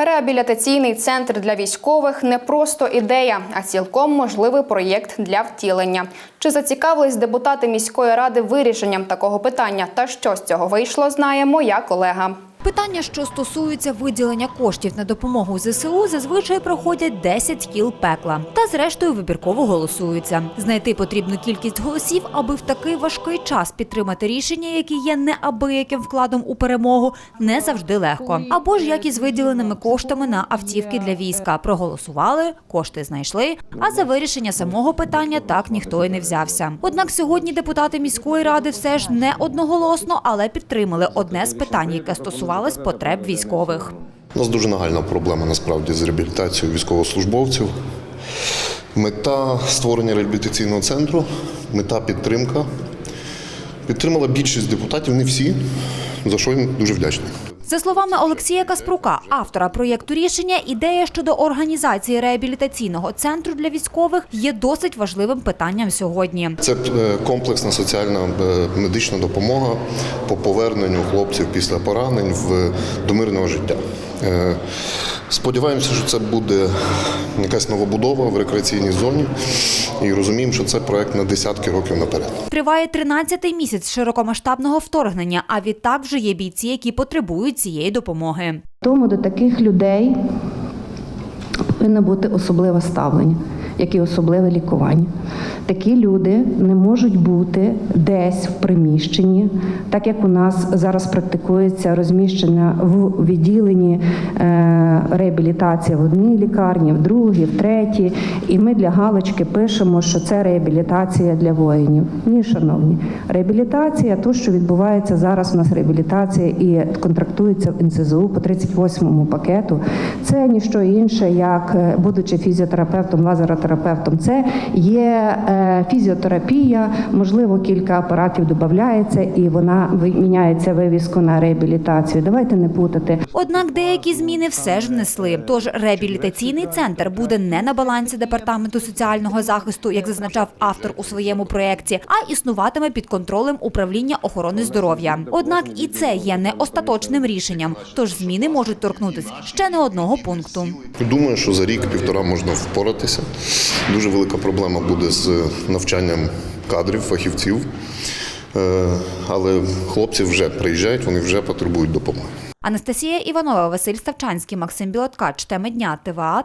Реабілітаційний центр для військових не просто ідея, а цілком можливий проєкт для втілення. Чи зацікавились депутати міської ради вирішенням такого питання? Та що з цього вийшло, знає моя колега. Питання, що стосуються виділення коштів на допомогу ЗСУ, зазвичай проходять 10 кіл пекла. Та зрештою вибірково голосуються. Знайти потрібну кількість голосів, аби в такий важкий час підтримати рішення, які є неабияким вкладом у перемогу, не завжди легко. Або ж як із виділеними коштами на автівки для війська. Проголосували, кошти знайшли. А за вирішення самого питання так ніхто і не взявся. Однак сьогодні депутати міської ради все ж не одноголосно, але підтримали одне з питань, яке стосувалось потреб військових. У нас дуже нагальна проблема насправді з реабілітацією військовослужбовців. Мета створення реабілітаційного центру, мета підтримка. Підтримала більшість депутатів, не всі, за що їм дуже вдячний. За словами Олексія Каспрука, автора проєкту рішення, ідея щодо організації реабілітаційного центру для військових є досить важливим питанням сьогодні. Це е, комплексна соціальна е, медична допомога по поверненню хлопців після поранень в до мирного життя. Сподіваємося, що це буде якась новобудова в рекреаційній зоні, і розуміємо, що це проект на десятки років наперед. Триває 13-й місяць широкомасштабного вторгнення. А відтак вже є бійці, які потребують цієї допомоги. Тому до таких людей повинно бути особливе ставлення, як і особливе лікування. Такі люди не можуть бути десь в приміщенні, так як у нас зараз практикується розміщення в відділенні е, реабілітація в одній лікарні, в другій, в третій. І ми для галочки пишемо, що це реабілітація для воїнів. Ні, шановні, реабілітація, то, що відбувається зараз, у нас реабілітація і контрактується в НСЗУ по 38-му пакету. Це ніщо інше, як е, будучи фізіотерапевтом, лазеротерапевтом, це є е, фізіотерапія, можливо, кілька апаратів додається, і вона міняється вивіску на реабілітацію. Давайте не путати. Однак деякі зміни все ж. Тож реабілітаційний центр буде не на балансі департаменту соціального захисту, як зазначав автор у своєму проєкті, а існуватиме під контролем управління охорони здоров'я. Однак і це є не остаточним рішенням, тож зміни можуть торкнутися ще не одного пункту. Думаю, що за рік-півтора можна впоратися. Дуже велика проблема буде з навчанням кадрів, фахівців. Е, Але хлопці вже приїжджають, вони вже потребують допомоги. Анастасія Іванова, Василь Ставчанський, Максим Білоткач. Теми дня ТВА